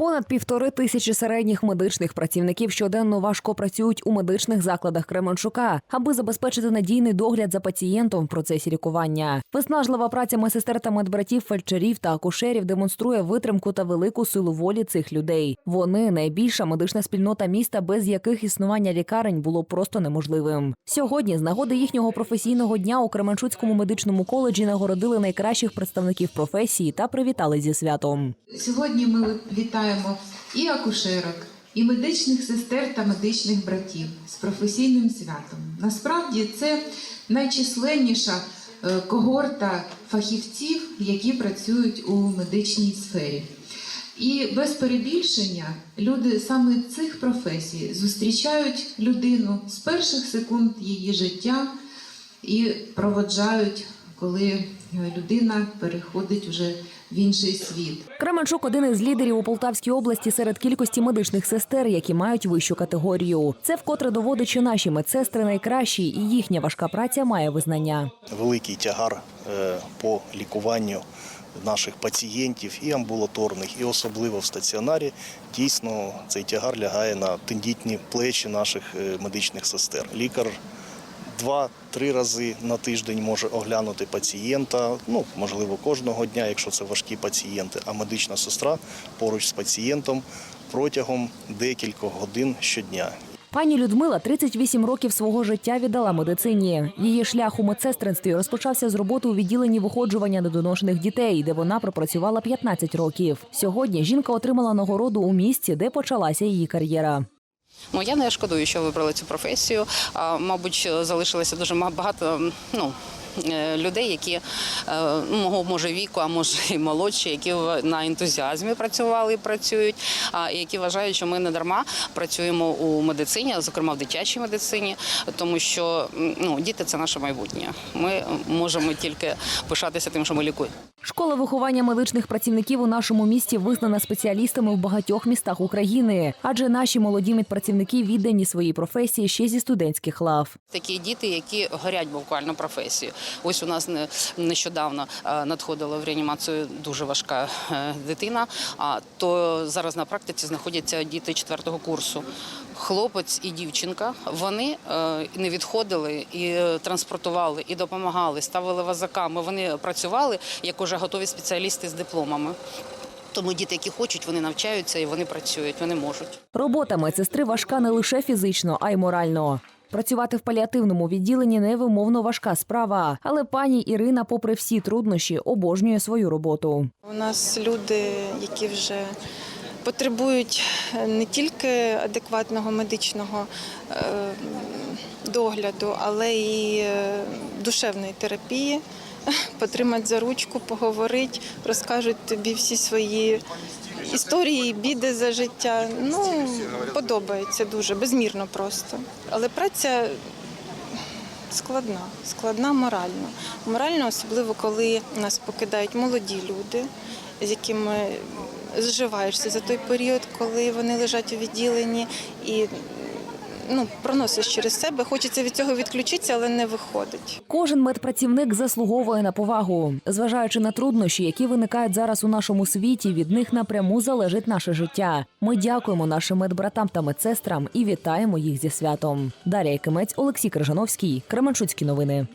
Понад півтори тисячі середніх медичних працівників щоденно важко працюють у медичних закладах Кременчука, аби забезпечити надійний догляд за пацієнтом в процесі лікування. Виснажлива праця медсестер та медбратів, фельдшерів та акушерів демонструє витримку та велику силу волі цих людей. Вони найбільша медична спільнота міста, без яких існування лікарень було просто неможливим. Сьогодні, з нагоди їхнього професійного дня у Кременчуцькому медичному коледжі нагородили найкращих представників професії та привітали зі святом. Сьогодні ми вітаємо і акушерок, і медичних сестер та медичних братів з професійним святом. Насправді це найчисленніша е, когорта фахівців, які працюють у медичній сфері. І без перебільшення люди саме цих професій зустрічають людину з перших секунд її життя і проводжають, коли е, людина переходить уже в інший світ. Кременчук один із лідерів у Полтавській області серед кількості медичних сестер, які мають вищу категорію. Це вкотре доводить, що наші медсестри найкращі, і їхня важка праця має визнання. великий тягар е, по лікуванню наших пацієнтів і амбулаторних, і особливо в стаціонарі. Дійсно, цей тягар лягає на тендітні плечі наших е, медичних сестер. Лікар два-три рази на тиждень може оглянути пацієнта, ну можливо, кожного дня, якщо це важкі пацієнти. А медична сестра поруч з пацієнтом протягом декількох годин щодня. Пані Людмила 38 років свого життя віддала медицині. Її шлях у медсестринстві розпочався з роботи у відділенні виходжування недоношених дітей, де вона пропрацювала 15 років. Сьогодні жінка отримала нагороду у місці, де почалася її кар'єра. Ну я не шкодую, що вибрала цю професію. А, мабуть, залишилося дуже багато ну, е, людей, які е, мого може віку, а може і молодші, які на ентузіазмі працювали і працюють, а які вважають, що ми не дарма працюємо у медицині, зокрема в дитячій медицині, тому що ну, діти це наше майбутнє. Ми можемо тільки пишатися тим, що ми лікуємо. Школа виховання медичних працівників у нашому місті визнана спеціалістами в багатьох містах України, адже наші молоді медпрацівники віддані своїй професії ще зі студентських лав. Такі діти, які горять буквально професією. Ось у нас нещодавно е, надходила в реанімацію дуже важка е, дитина. А то зараз на практиці знаходяться діти четвертого курсу. Хлопець і дівчинка вони е, не відходили і е, транспортували, і допомагали, ставили вазаками. Вони працювали як уже готові спеціалісти з дипломами. Тому діти, які хочуть, вони навчаються і вони працюють, вони можуть. Робота медсестри важка не лише фізично, а й морально. Працювати в паліативному відділенні невимовно важка справа, але пані Ірина, попри всі труднощі, обожнює свою роботу. У нас люди, які вже потребують е, не тільки адекватного медичного е, догляду, але і е, душевної терапії. Потримати за ручку, поговорити, розкажуть тобі всі свої історії, біди за життя. Ну, подобається дуже, безмірно просто. Але праця складна, складна морально. Морально, особливо коли нас покидають молоді люди, з якими зживаєшся за той період, коли вони лежать у відділенні і ну, проносиш через себе. Хочеться від цього відключитися, але не виходить. Кожен медпрацівник заслуговує на повагу, зважаючи на труднощі, які виникають зараз у нашому світі. Від них напряму залежить наше життя. Ми дякуємо нашим медбратам та медсестрам і вітаємо їх зі святом. Дар'я Якимець, Олексій Крижановський, Кременчуцькі новини.